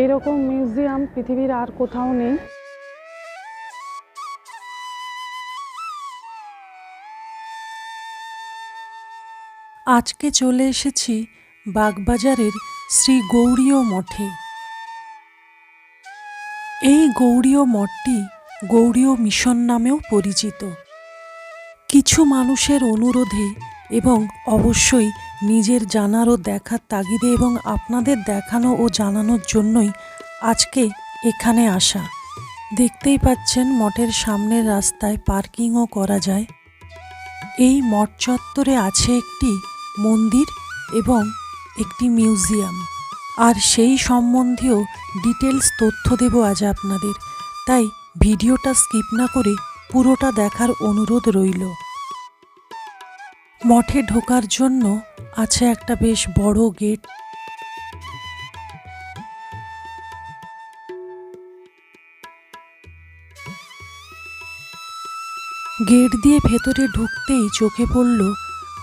এইরকম মিউজিয়াম পৃথিবীর আর কোথাও নেই। আজকে চলে এসেছি বাগবাজারের শ্রী গৌরীয় মঠে। এই গৌরীয় মঠটি গৌরীয় মিশন নামেও পরিচিত। কিছু মানুষের অনুরোধে এবং অবশ্যই নিজের জানার ও দেখার তাগিদে এবং আপনাদের দেখানো ও জানানোর জন্যই আজকে এখানে আসা। দেখতেই পাচ্ছেন মঠের সামনের রাস্তায় পার্কিংও করা যায়। এই মঠ চত্বরে আছে একটি মন্দির এবং একটি মিউজিয়াম। আর সেই সম্বন্ধেও ডিটেলস তথ্য দেব আজ আপনাদের। তাই ভিডিওটা স্কিপ না করে পুরোটা দেখার অনুরোধ রইল। মঠে ঢোকার জন্য আছে একটা বেশ বড় গেট। গেট দিয়ে ভেতরে ঢুকতেই চোখে পড়ল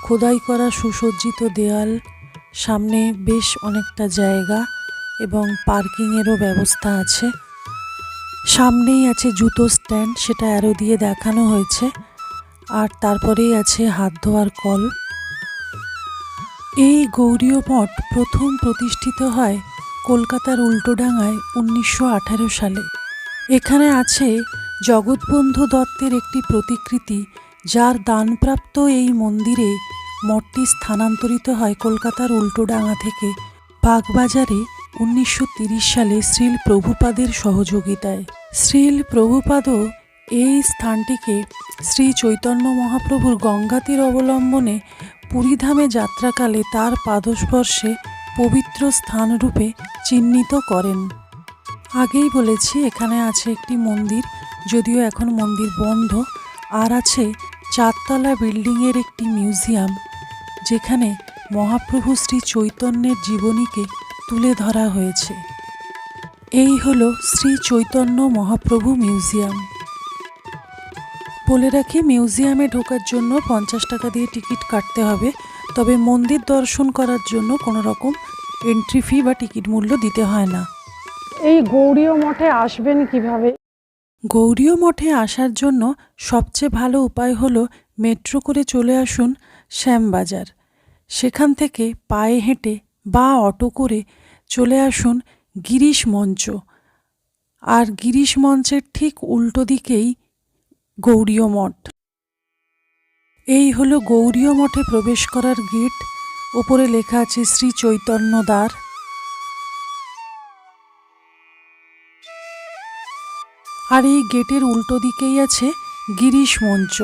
খোদাই করা সুসজ্জিত দেয়াল সামনে বেশ অনেকটা জায়গা এবং পার্কিংয়েরও ব্যবস্থা আছে। সামনেই আছে জুতো স্ট্যান্ড, সেটা অ্যারো দিয়ে দেখানো হয়েছে। আর তারপরেই আছে হাত ধোয়ার কল। এই গৌরীয় মঠ প্রথম প্রতিষ্ঠিত হয় কলকাতার উল্টোডাঙায় উনিশশো আঠারো সালে। এখানে আছে জগৎবন্ধু দত্তের একটি প্রতিকৃতি, যার দানপ্রাপ্ত এই মন্দিরে মঠটি স্থানান্তরিত হয় কলকাতার উল্টোডাঙা থেকে। বাগবাজারে উনিশশো সালে শ্রীল প্রভুপাদের সহযোগিতায়। শ্রীল প্রভুপাদ এই স্থানটিকে শ্রী চৈতন্য মহাপ্রভুর গঙ্গাতীর অবলম্বনে পুরীধামে যাত্রাকালে তার পাদস্পর্শে পবিত্র স্থানরূপে চিহ্নিত করেন। আগেই বলেছি, এখানে আছে একটি মন্দির, যদিও এখন মন্দির বন্ধ। আর আছে চারতলা বিল্ডিংয়ের একটি মিউজিয়াম। যেখানে মহাপ্রভু শ্রী চৈতন্যের জীবনীকে তুলে ধরা হয়েছে। এই হল শ্রী চৈতন্য মহাপ্রভু মিউজিয়াম। বলে রাখি মিউজিয়ামে ঢোকার জন্য পঞ্চাশ টাকা দিয়ে টিকিট কাটতে হবে তবে মন্দির দর্শন করার জন্য কোনো রকম এন্ট্রি ফি বা টিকিট মূল্য দিতে হয় না। এই গৌরীয় মঠে আসবেন কীভাবে? গৌরীয় মঠে আসার জন্য সবচেয়ে ভালো উপায় হলো মেট্রো করে চলে আসুন শ্যামবাজার। সেখান থেকে পায়ে হেঁটে বা অটো করে চলে আসুন গিরিশ মঞ্চ। আর গিরিশ মঞ্চের ঠিক উল্টো দিকেই গৌরীয় মঠ। এই হলো গৌরীয় মঠে প্রবেশ করার গেট। ওপরে লেখা আছে শ্রী চৈতন্য দ্বার আর এই গেটের উল্টো দিকেই আছে গিরিশ মঞ্চ।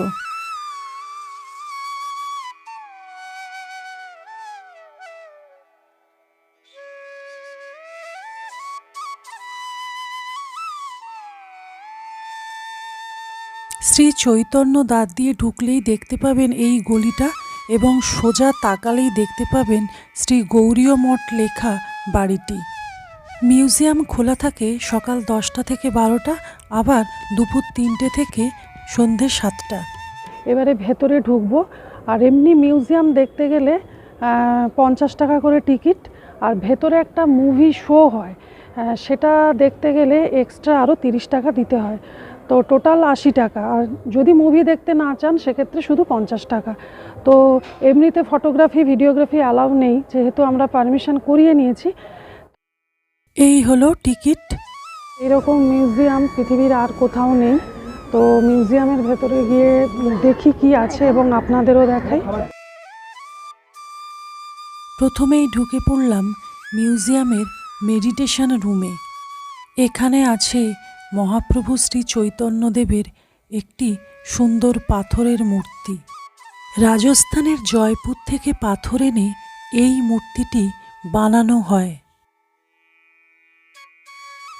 শ্রী চৈতন্য দ্বার দিয়ে ঢুকলেই দেখতে পাবেন এই গলিটা এবং সোজা তাকালেই দেখতে পাবেন শ্রী গৌরীয় মঠ লেখা বাড়িটি। মিউজিয়াম খোলা থাকে সকাল দশটা থেকে বারোটা, আবার দুপুর তিনটে থেকে সন্ধে সাতটা। এবারে ভেতরে ঢুকবো, আর এমনি মিউজিয়াম দেখতে গেলে পঞ্চাশ টাকা করে টিকিট, আর ভেতরে একটা মুভি শো হয় সেটা দেখতে গেলে এক্সট্রা আরও তিরিশ টাকা দিতে হয়। তো টোটাল আশি টাকা। আর যদি মুভি দেখতে না চান সেক্ষেত্রে শুধু পঞ্চাশ টাকা। তো এমনিতে ফটোগ্রাফি ভিডিওগ্রাফি অ্যালাউ নেই যেহেতু আমরা পারমিশন করিয়ে নিয়েছি। এই হলো টিকিট এরকম মিউজিয়াম পৃথিবীর আর কোথাও নেই। তো মিউজিয়ামের ভেতরে গিয়ে দেখি কি আছে এবং আপনাদেরও দেখাই। প্রথমেই ঢুকে পড়লাম মিউজিয়ামের মেডিটেশন রুমে এখানে আছে মহাপ্রভু শ্রী চৈতন্যদেবের একটি সুন্দর পাথরের মূর্তি। রাজস্থানের জয়পুর থেকে পাথর এনে এই মূর্তিটি বানানো হয়।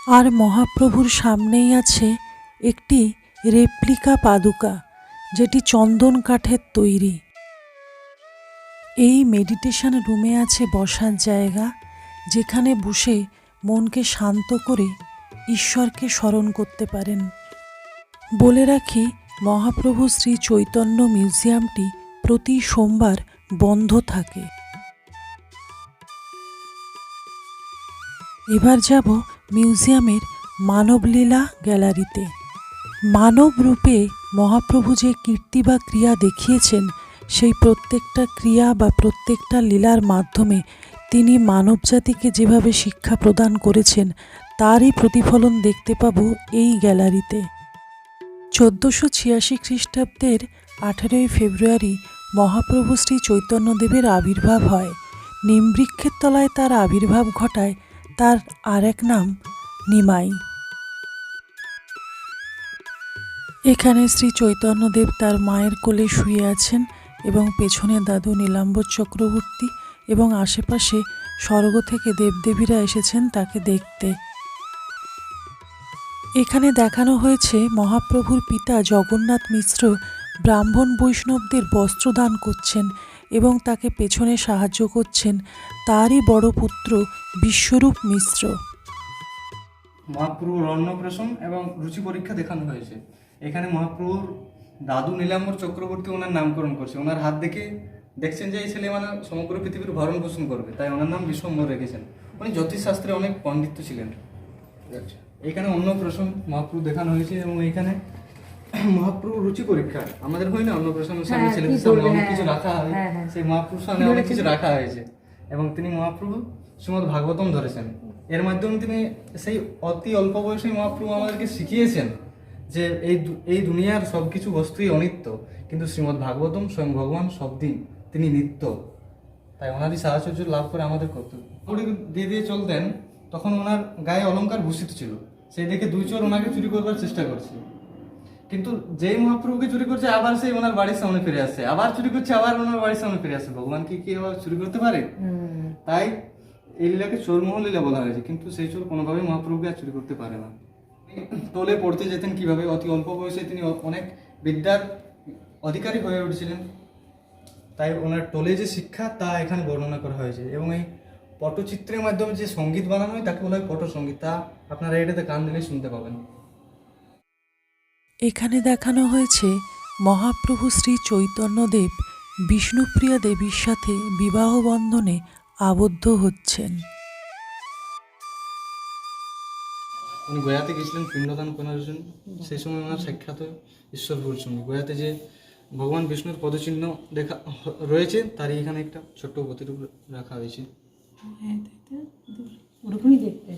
আর মহাপ্রভুর সামনেই আছে একটি রেপ্লিকা পাদুকা, যেটি চন্দন কাঠের তৈরি। এই মেডিটেশন রুমে আছে বসার জায়গা, যেখানে বসে মনকে শান্ত করে ঈশ্বরকে স্মরণ করতে পারেন। বলে রাখি, মহাপ্রভু শ্রী চৈতন্য মিউজিয়ামটি প্রতি সোমবার বন্ধ থাকে। এবার যাব মিউজিয়ামের মানবলীলা গ্যালারিতে। মানব রূপে মহাপ্রভু যে কীর্তি বা ক্রিয়া দেখিয়েছেন, সেই প্রত্যেকটা ক্রিয়া বা প্রত্যেকটা লীলার মাধ্যমে তিনি মানবজাতিকে যেভাবে শিক্ষা প্রদান করেছেন তারই প্রতিফলন দেখতে পাব এই গ্যালারিতে। চোদ্দোশো ছিয়াশি খ্রিস্টাব্দের আঠেরোই ফেব্রুয়ারি মহাপ্রভু শ্রী চৈতন্যদেবের আবির্ভাব হয়। নিমবৃক্ষের তলায় তার আবির্ভাব ঘটায়, তার আর এক নাম নিমাই। এখানে শ্রী চৈতন্যদেব তার মায়ের কোলে শুয়ে আছেন এবং পেছনে দাদু নীলাম্বর চক্রবর্তী এবং আশেপাশে স্বর্গ থেকে দেবদেবীরা এসেছেন তাকে দেখতে। এখানে দেখানো হয়েছে মহাপ্রভুর পিতা জগন্নাথ মিশ্র ব্রাহ্মণ বৈষ্ণবদের বস্ত্র দান করছেন এবং তাকে পেছনে সাহায্য করছেন তারই বড় পুত্র বিশ্বরূপ মিশ্র। মহাপ্রভুর অন্নপ্রাশন এবং রুচি পরীক্ষা দেখানো হয়েছে। এখানে মহাপ্রভুর দাদু নীলাম্বর চক্রবর্তী ওনার নামকরণ করছে। ওনার হাত দেখে দেখছেন যে এই ছেলে মানে সমগ্র পৃথিবীর ভরণ পোষণ করবে। তাই ওনার নাম বিশ্বম্বর রেখেছেন। উনি জ্যোতিষশাস্ত্রে অনেক পণ্ডিত ছিলেন। এখানে অন্নপ্রাশন মহাপ্রভু দেখানো হয়েছে এবং এখানে মহাপ্রভু রুচি পরীক্ষা। আমাদের হয় না অন্নপ্রাশনের সামনে ছেলেদের সামনে অনেক কিছু রাখা হয়। হ্যাঁ, হ্যাঁ। সেই মহাপ্রভুর সামনে অনেক কিছু রাখা হয়েছে। এবং তিনি মহাপ্রভু শ্রীমদ ভাগবতম ধরেছেন। এর মাধ্যমে তিনি সেই অতি অল্প বয়সে মহাপ্রভু আমাদেরকে শিখিয়েছেন যে এই এই দুনিয়ার সব কিছু বস্তুই অনিত্য। কিন্তু শ্রীমদ ভাগবতম স্বয়ং ভগবান সব দিন তিনি নিত্য। তাই ওনারই সাহায্য লাভ করে আমাদের কর্তব্য। দিয়ে দিয়ে চলতেন তখন ওনার গায়ে অলঙ্কার ভূষিত ছিল। সেই দেখে দুই চোর ওনাকে চুরি করবার চেষ্টা করছে কিন্তু যেই মহাপ্রভুকে চুরি করছে আবার সেই ওনার বাড়ির সামনে ফিরে আসছে। আবার চুরি করছে আবার ওনার বাড়ির সামনে ফিরে আসে ভগবান কি কি আবার চুরি করতে পারে? তাই এই লীলাকে চোরমোহন লীলা বলা হয়েছে। কিন্তু সেই চোর কোনোভাবেই মহাপ্রভুকে আর চুরি করতে পারে না। টোলে পড়তে যেতেন কীভাবে? অতি অল্প বয়সে তিনি অনেক বিদ্যার অধিকারী হয়ে উঠেছিলেন। তাই ওনার টোলে যে শিক্ষা তা এখানে বর্ণনা করা হয়েছে। এবং এই পটচিত্রের মাধ্যমে যে সংগীত বানানো হয় তাকে বলা হয় পটসঙ্গীত। তা আপনারা এটাতে কান দিলে শুনতে পাবেন। এখানে দেখানো হয়েছে মহাপ্রভু শ্রী চৈতন্যদেব বিষ্ণুপ্রিয়া দেবীর সাথে বিবাহ বন্ধনে আবদ্ধ হচ্ছেন। উনি গয়াতে গেছিলেন পিণ্ডদান করার জন্য। সেই সময় ওনার সাক্ষাৎ ঈশ্বরপুর সঙ্গে। গয়াতে যে ভগবান বিষ্ণুর পদচিহ্ন দেখা রয়েছে তারই এখানে একটা ছোট্ট প্রতিরূপ রাখা হয়েছে। ওরকমই দেখতে।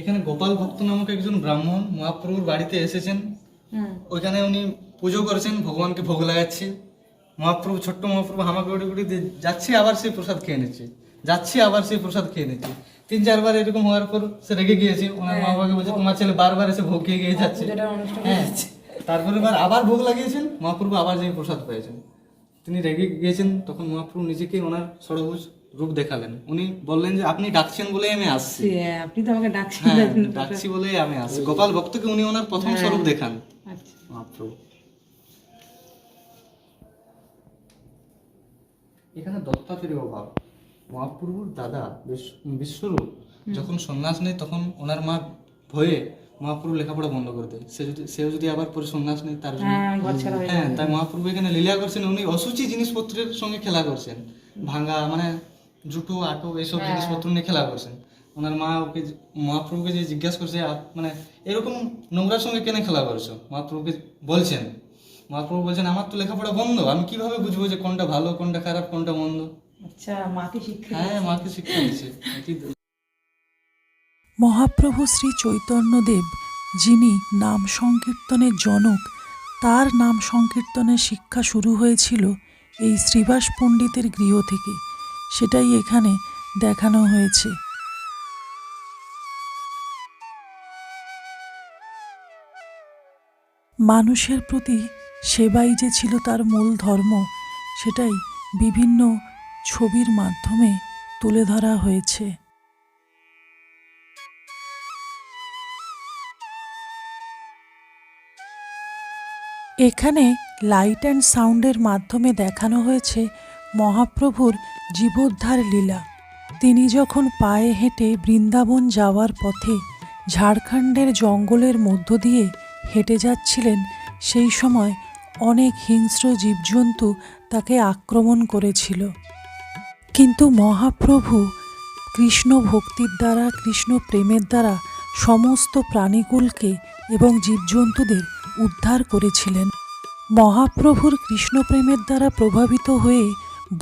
এখানে গোপাল ভক্ত নামক একজন ব্রাহ্মণ মহাপ্রভুর বাড়িতে এসেছেন। ওইখানে উনি পুজো করেছেন ভগবানকে ভোগ লাগাচ্ছে। মহাপ্রভু ছোট্ট মহাপ্রভু উড়ে দিয়ে যাচ্ছে আবার সেই প্রসাদ খেয়ে নিচ্ছে। যাচ্ছে আবার সেই প্রসাদ খেয়ে নিচ্ছে। তিন চারবার এরকম হওয়ার পর সে রেগে গিয়েছে। ওনার মা বাবাকে বলছে তোমার ছেলে বারবার এসে ভোগ খেয়ে গিয়ে যাচ্ছে। হ্যাঁ তারপরে এবার আবার ভোগ লাগিয়েছেন মহাপ্রভু আবার যে প্রসাদ পেয়েছেন। তিনি রেগে গিয়েছেন তখন মহাপ্রভু নিজেকে ওনার ষড়ভুজ রূপ দেখালেন। উনি বললেন যে আপনি ডাকছেন বলেই আমি আসছি। আপনি তো আমাকে ডাকছেন। হ্যাঁ ডাকছি বলেই আমি আসছি। গোপাল ভক্তকে উনি ওনার প্রথম স্বরূপ দেখান আচ্ছা। মহাপ্রভু। এখানে দত্তাত্রেয় অভাব। মহাপ্রভুর দাদা বিশ্বরূপ। যখন সন্ন্যাস নেয় তখন ওনার মা ভয়ে মহাপ্রভু লেখাপড়া বন্ধ করে দেয়। সে যদি সেও যদি আবার পরে সন্ন্যাস নেয় তার জন্য হ্যাঁ হয়ে তাই মহাপ্রভু এখানে লীলা করছেন উনি অসুচি জিনিসপত্রের সঙ্গে খেলা করছেন। ভাঙা মানে জুটো আটো এইসব হ্যাঁ। জিনিসপত্র নিয়ে খেলা করছেন। ওনার মা ওকে মহাপ্রভুকে যে জিজ্ঞাসা করছে মানে এরকম নোংরার সঙ্গে কেন খেলা করছ? মহাপ্রভুকে বলছেন। মহাপ্রভু বলছেন আমার তো লেখাপড়া বন্ধ আমি কীভাবে বুঝব যে কোনটা ভালো কোনটা খারাপ কোনটা মন্দ? আচ্ছা মাকে শিক্ষা হ্যাঁ মাকে শিক্ষা দিচ্ছে। মহাপ্রভু শ্রী চৈতন্যদেব, যিনি নাম সংকীর্তনের জনক, তার নাম সংকীর্তনের শিক্ষা শুরু হয়েছিল এই শ্রীবাস পণ্ডিতের গৃহ থেকে। সেটাই এখানে দেখানো হয়েছে। মানুষের প্রতি সেবাই যে ছিল তার মূল ধর্ম, সেটাই বিভিন্ন ছবির মাধ্যমে তুলে ধরা হয়েছে। এখানে লাইট অ্যান্ড সাউন্ডের মাধ্যমে দেখানো হয়েছে মহাপ্রভুর জীবোদ্ধার লীলা। তিনি যখন পায়ে হেঁটে বৃন্দাবন যাওয়ার পথে ঝাড়খণ্ডের জঙ্গলের মধ্য দিয়ে হেঁটে যাচ্ছিলেন, সেই সময় অনেক হিংস্র জীবজন্তু তাকে আক্রমণ করেছিল। কিন্তু মহাপ্রভু কৃষ্ণ ভক্তির দ্বারা, কৃষ্ণ প্রেমের দ্বারা সমস্ত প্রাণীকুলকে এবং জীবজন্তুদের উদ্ধার করেছিলেন। মহাপ্রভুর কৃষ্ণপ্রেমের দ্বারা প্রভাবিত হয়ে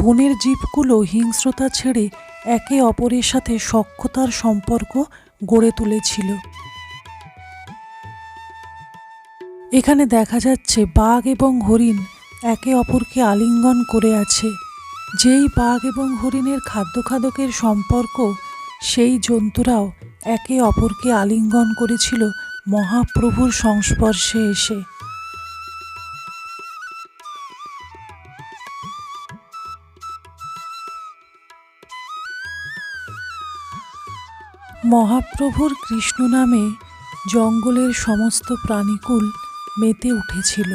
বনের জীবগুলো হিংস্রতা ছেড়ে একে অপরের সাথে সখ্যতার সম্পর্ক গড়ে তুলেছিল। এখানে দেখা যাচ্ছে বাঘ এবং হরিণ একে অপরকে আলিঙ্গন করে আছে। যেই বাঘ এবং হরিণের খাদ্যখাদকের সম্পর্ক, সেই জন্তুরাও একে অপরকে আলিঙ্গন করেছিল মহাপ্রভুর সংস্পর্শে এসে। মহাপ্রভুর কৃষ্ণ নামে জঙ্গলের সমস্ত প্রাণীকুল মেতে উঠেছিল।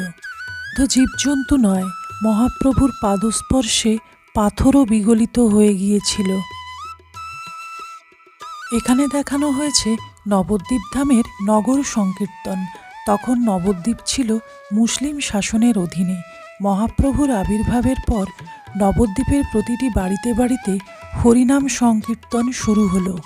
তো জীবজন্তু নয়, মহাপ্রভুর পাদস্পর্শে পাথরও বিগলিত হয়ে গিয়েছিল। এখানে দেখানো হয়েছে নবদ্বীপ ধামের নগর সংকীর্তন। তখন নবদ্বীপ ছিল মুসলিম শাসনের অধীনে। মহাপ্রভুর আবির্ভাবের পর নবদ্বীপের প্রতিটি বাড়িতে বাড়িতে হরিনাম সংকীর্তন শুরু হলো।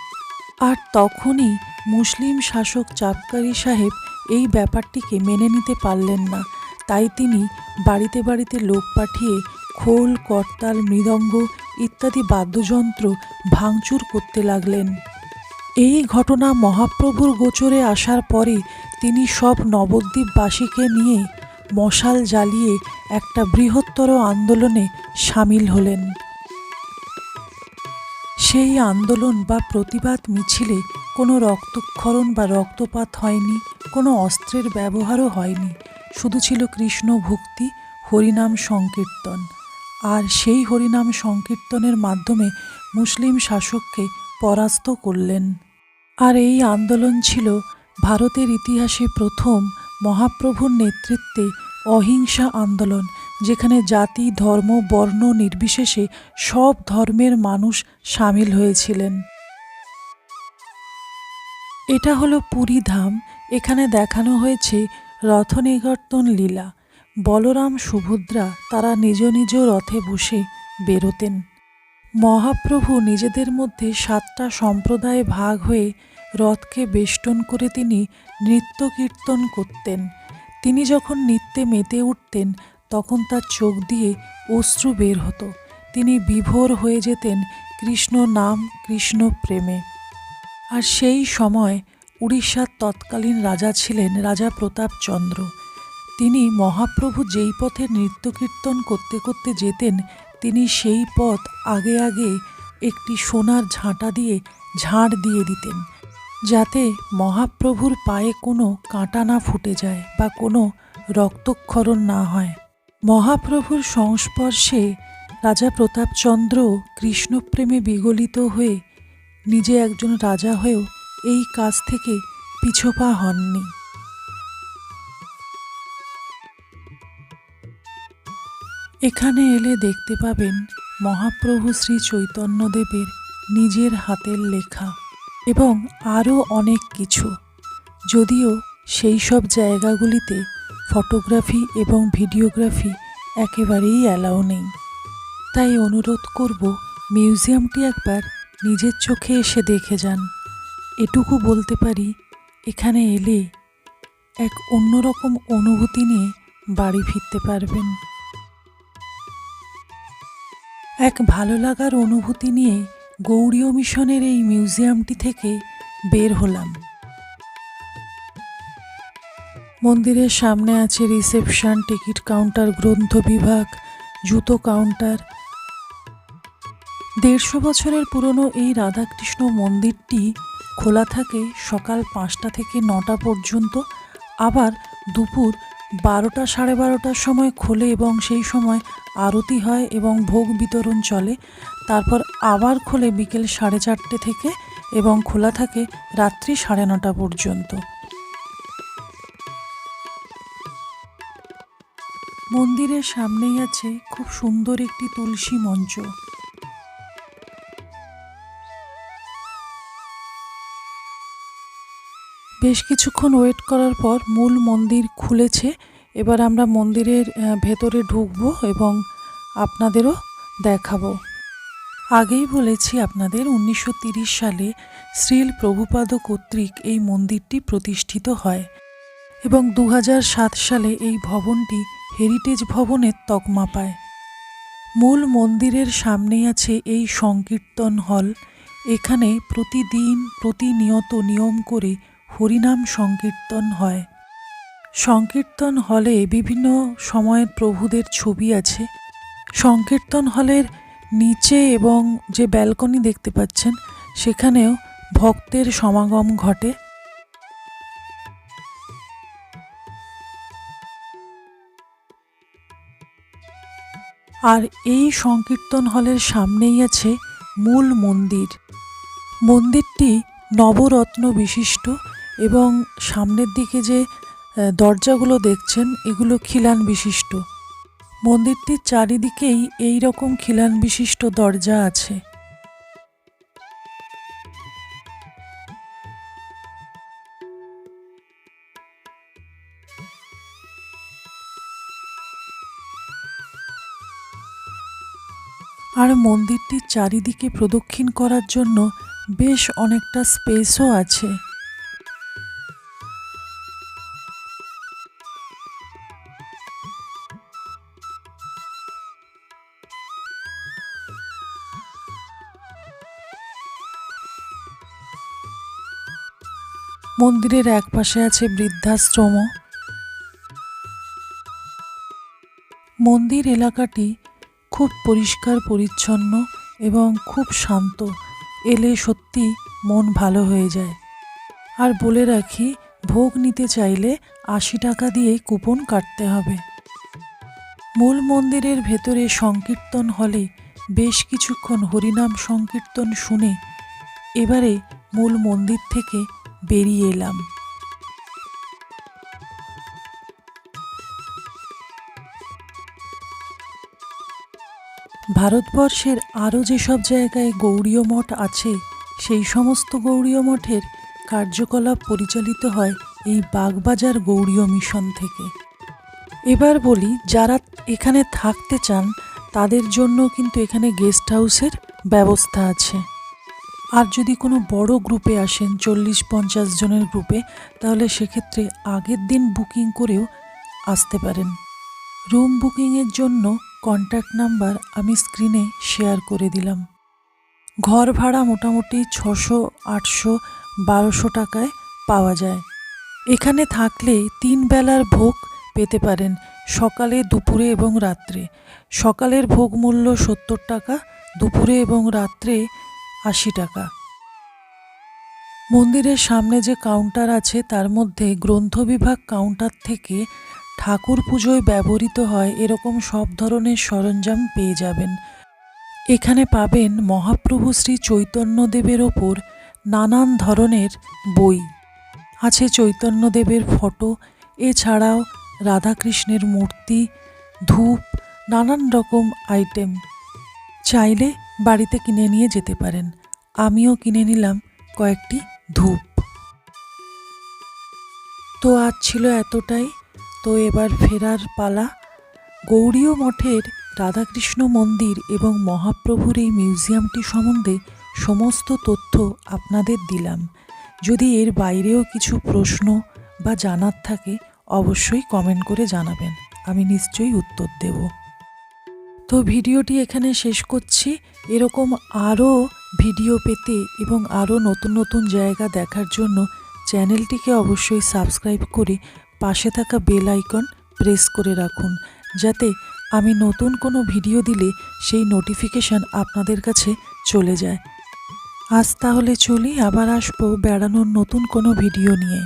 আর তখনই মুসলিম শাসক চাপকারী সাহেব এই ব্যাপারটিকে মেনে নিতে পারলেন না। তাই তিনি বাড়িতে বাড়িতে লোক পাঠিয়ে খোল, করতাল, মৃদঙ্গ ইত্যাদি বাদ্যযন্ত্র ভাঙচুর করতে লাগলেন। এই ঘটনা মহাপ্রভুর গোচরে আসার পরে তিনি সব নবদ্বীপবাসীকে নিয়ে মশাল জ্বালিয়ে একটা বৃহত্তর আন্দোলনে সামিল হলেন। সেই আন্দোলন বা প্রতিবাদ মিছিলে কোনো রক্তক্ষরণ বা রক্তপাত হয়নি, কোনো অস্ত্রের ব্যবহারও হয়নি, শুধু ছিল কৃষ্ণ ভক্তি, হরিনাম সংকীর্তন। আর সেই হরিনাম সংকীর্তনের মাধ্যমে মুসলিম শাসককে পরাস্ত করলেন। আর এই আন্দোলন ছিল ভারতের ইতিহাসে প্রথম মহাপ্রভুর নেতৃত্বে অহিংসা আন্দোলন, যেখানে জাতি, ধর্ম, বর্ণ নির্বিশেষে সব ধর্মের মানুষ সামিল হয়েছিলেন। এটা হলো পুরী ধাম। এখানে দেখানো হয়েছে রথনিগর্তন লীলা। বলরাম সুভদ্রা তারা নিজ নিজ রথে বসে বেরোতেন। মহাপ্রভু নিজেদের মধ্যে সাতটা সম্প্রদায়ে ভাগ হয়ে রথকে বেষ্টন করে তিনি নৃত্য কীর্তন। করতেন তিনি যখন নৃত্যে মেতে উঠতেন, তখন তার চোখ দিয়ে অশ্রু বের হতো। তিনি বিভোর হয়ে যেতেন কৃষ্ণ নাম, কৃষ্ণ প্রেমে। আর সেই সময় উড়িষ্যার তৎকালীন রাজা ছিলেন রাজা প্রতাপচন্দ্র তিনি মহাপ্রভু যেই পথে নৃত্য কীর্তন করতে করতে যেতেন তিনি সেই পথ আগে আগে একটি সোনার ঝাঁটা দিয়ে ঝাড় দিয়ে দিতেন, যাতে মহাপ্রভুর পায়ে কোনো কাঁটা না ফুটে যায় বা কোনো রক্তক্ষরণ না হয়। মহাপ্রভুর সংস্পর্শে রাজা প্রতাপচন্দ্র কৃষ্ণপ্রেমে বিগলিত হয়ে নিজে একজন রাজা হয়েও এই কাজ থেকে পিছপা হননি। এখানে এলে দেখতে পাবেন মহাপ্রভু শ্রী চৈতন্যদেবের নিজের হাতের লেখা এবং আরও অনেক কিছু। যদিও সেই সব জায়গাগুলিতে ফটোগ্রাফি এবং ভিডিওগ্রাফি একেবারেই অ্যালাউ নেই। তাই অনুরোধ করব মিউজিয়ামটি একবার নিজের চোখে এসে দেখে যান। এটুকু বলতে পারি, এখানে এলে এক অন্যরকম অনুভূতি নিয়ে বাড়ি ফিরতে পারবেন। এক ভালো লাগার অনুভূতি নিয়ে গৌড়ীয় মিশনের এই মিউজিয়ামটি থেকে বের হলাম। মন্দিরের সামনে আছে রিসেপশন, টিকিট কাউন্টার, গ্রন্থ বিভাগ, জুতো কাউন্টার। দেড়শো বছরের পুরনো এই রাধাকৃষ্ণ মন্দিরটি খোলা থাকে সকাল পাঁচটা থেকে নটা পর্যন্ত, আবার দুপুর বারোটা সাড়ে বারোটার সময় খোলে এবং সেই সময় আরতি হয় এবং ভোগ বিতরণ চলে। তারপর আবার খোলে বিকেল সাড়ে চারটে থেকে এবং খোলা থাকে রাত্রি সাড়ে নটা পর্যন্ত। মন্দিরের সামনেই আছে খুব সুন্দর একটি তুলসী মঞ্চ। বেশ কিছুক্ষণ ওয়েট করার পর মূল মন্দির খুলেছে। এবার আমরা মন্দিরের ভেতরে ঢুকবো এবং আপনাদেরও দেখাবো। আগেই বলেছি আপনাদের উনিশশো সালে শ্রীল প্রভুপাদ কর্তৃক এই মন্দিরটি প্রতিষ্ঠিত হয় এবং দু হাজার সাত সালে এই ভবনটি হেরিটেজ ভবনের তকমা পায়। মূল মন্দিরের সামনেই আছে এই সংকীর্তন হল। এখানে প্রতিদিন প্রতিনিয়ত নিয়ম করে হরিনাম সংকীর্তন হয়। সংকীর্তন হলে বিভিন্ন সময়ের প্রভুদের ছবি আছে। সংকীর্তন হলের নিচে এবং যে ব্যালকনি দেখতে পাচ্ছেন, সেখানেও ভক্তের সমাগম ঘটে। আর এই সংকীর্তন হলের সামনেই আছে মূল মন্দির। মন্দিরটি নবরত্ন বিশিষ্ট। এবং সামনের দিকে যে দরজাগুলো দেখছেন, এগুলো খিলান বিশিষ্ট। মন্দিরটির চারিদিকেই এই রকম খিলান বিশিষ্ট দরজা আছে। আর মন্দিরটির চারিদিকে প্রদক্ষিণ করার জন্য বেশ অনেকটা স্পেসও আছে। মন্দিরের এক পাশে আছে বৃদ্ধাশ্রম। মন্দির এলাকাটি খুব পরিষ্কার, পরিচ্ছন্ন এবং খুব শান্ত। এলে সত্যি মন ভালো হয়ে যায়। আর বলে রাখি, ভোগ নিতে চাইলে আশি টাকা দিয়ে কুপন কাটতে হবে। মূল মন্দিরের ভেতরে সংকীর্তন হলে বেশ কিছুক্ষণ হরিনাম সংকীর্তন শুনে এবারে মূল মন্দির থেকে বেরিয়ে এলাম। ভারতবর্ষের আরও যেসব জায়গায় গৌড়ীয় মঠ আছে, সেই সমস্ত গৌড়ীয় মঠের কার্যকলাপ পরিচালিত হয় এই বাগবাজার গৌড়ীয় মিশন থেকে। এবার বলি, যারা এখানে থাকতে চান, তাদের জন্য কিন্তু এখানে গেস্ট হাউসের ব্যবস্থা আছে। আর যদি কোনো বড় গ্রুপে আসেন, চল্লিশ পঞ্চাশ জনের গ্রুপে, তাহলে সেক্ষেত্রে আগের দিন বুকিং করেও আসতে পারেন। রুম বুকিংয়ের জন্য কন্ট্যাক্ট নাম্বার আমি স্ক্রিনে শেয়ার করে দিলাম। ঘর ভাড়া মোটামুটি ছশো, আটশো, বারোশো টাকায় পাওয়া যায়। এখানে থাকলে তিন বেলার ভোগ পেতে পারেন, সকালে, দুপুরে এবং রাত্রে। সকালের ভোগ মূল্য সত্তর টাকা, দুপুরে এবং রাত্রে আশি টাকা। মন্দিরের সামনে যে কাউন্টার আছে, তার মধ্যে গ্রন্থ বিভাগ কাউন্টার থেকে ঠাকুর পুজোয় ব্যবহৃত হয় এরকম সব ধরনের সরঞ্জাম পেয়ে যাবেন। এখানে পাবেন মহাপ্রভু শ্রী চৈতন্যদেবের ওপর নানান ধরনের বই। আছে চৈতন্যদেবের ফটো, এছাড়াও রাধাকৃষ্ণের মূর্তি, ধূপ, নানান রকম আইটেম। চাইলে বাড়িতে কিনে নিয়ে যেতে পারেন। আমিও কিনে নিলাম কয়েকটি ধূপ। তো আজ ছিল এতটাই। তো এবার ফেরার পালা। গৌড়ীয় মঠের রাধাকৃষ্ণ মন্দির এবং মহাপ্রভুর এই মিউজিয়ামটি সম্বন্ধে সমস্ত তথ্য আপনাদের দিলাম। যদি এর বাইরেও কিছু প্রশ্ন বা জানার থাকে, অবশ্যই কমেন্ট করে জানাবেন। আমি নিশ্চয়ই উত্তর দেব। তো ভিডিওটি এখানে শেষ করছি। এরকম আরও ভিডিও পেতে এবং আরও নতুন নতুন জায়গা দেখার জন্য চ্যানেলটিকে অবশ্যই সাবস্ক্রাইব করে পাশে থাকা বেল আইকন প্রেস করে রাখুন, যাতে আমি নতুন কোনো ভিডিও দিলে সেই নোটিফিকেশান আপনাদের কাছে চলে যায়। আজ তাহলে চলি, আবার আসব বেড়ানোর নতুন কোনো ভিডিও নিয়ে।